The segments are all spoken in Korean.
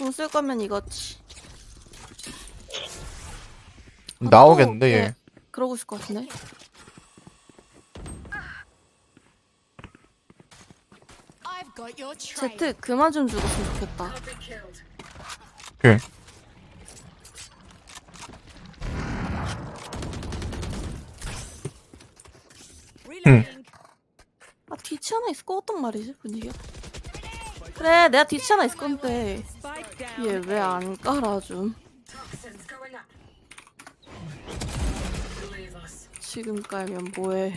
공쓸 거면 이거지. 나오겠는데 또, 얘. 예, 그러고 있을 것 같은데. 제트 그만 좀 죽었으면 좋겠다. 오케이. Reloading. 아 뒤치 하나 있을 거 어떤 말이지 분위기가? 그래 내가 뒤치 하나 있을 건데. 얘 왜 안 깔아줌? 지금 깔면 뭐해?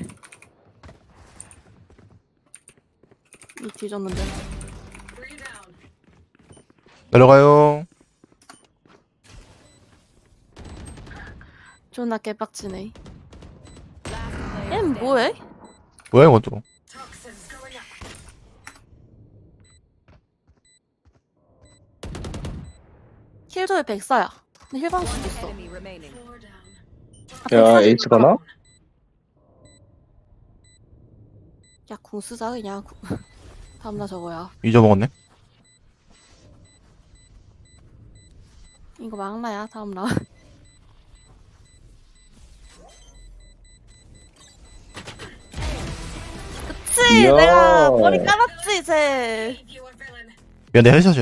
이 뒤졌는데. 내려가요. 존나 개빡치네. Standing. 뭐해? 뭐야 또. 킬조이 백사야. 근데 있어. Enemy remaining. Four down. 야 에이스 가나? 야, 궁 쓰자, 그냥. 다음날 저거야. 잊어먹었네. 이거 막나야, 다음날. 그치! 이야. 내가 머리 are villain. 야, 내 헤드샷이야.